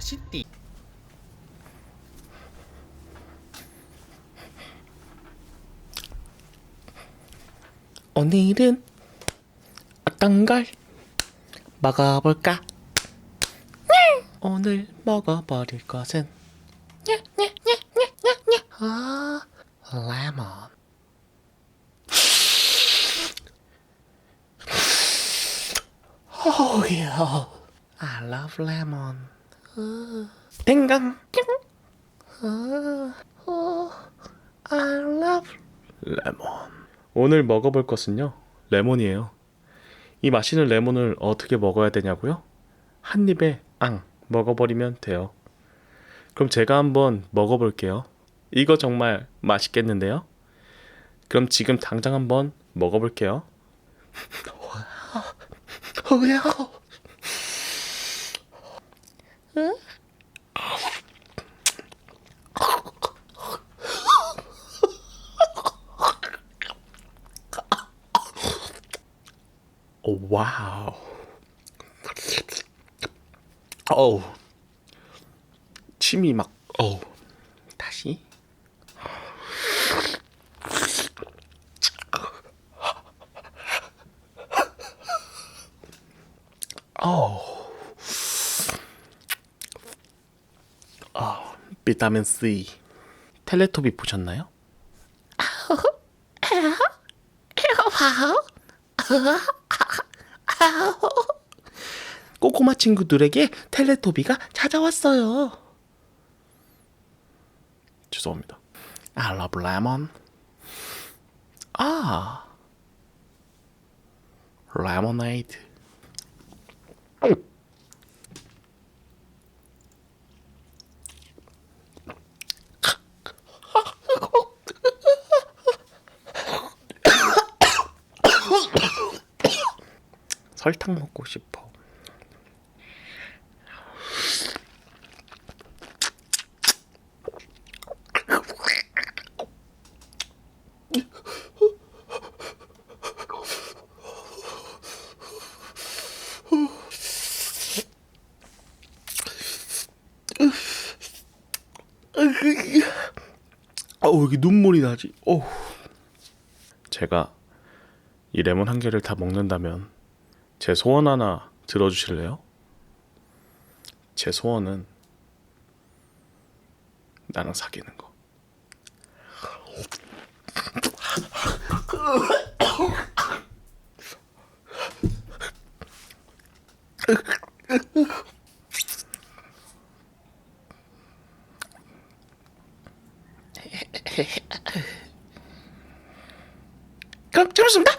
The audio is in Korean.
맛있디. 오늘은 어떤 걸 먹어볼까? 오늘 먹어버릴 것은 아, 레몬. Oh yeah, I love lemon. 땡강. 어, I love 레몬. 오늘 먹어볼 것은요, 레몬이에요. 이 맛있는 레몬을 어떻게 먹어야 되냐고요? 한 입에 앙 먹어버리면 돼요. 그럼 제가 한번 먹어볼게요. 이거 정말 맛있겠는데요? 그럼 지금 당장 한번 먹어볼게요. 뭐야? 오, 와우. 어우. 침이 막, 어우. 다시. 어우. 아, 비타민 C. 텔레토비 보셨나요? 꼬꼬마 친구들에게 텔레토비가 찾아왔어요. 죄송합니다. I love lemon. 아, lemonade. 설탕 먹고 싶어. 어우 여기 눈물이 나지. 어. 제가 이 레몬 한 개를 다 먹는다면 제 소원 하나 들어주실래요? 제 소원은 나랑 사귀는 거. 그럼 좋습니다.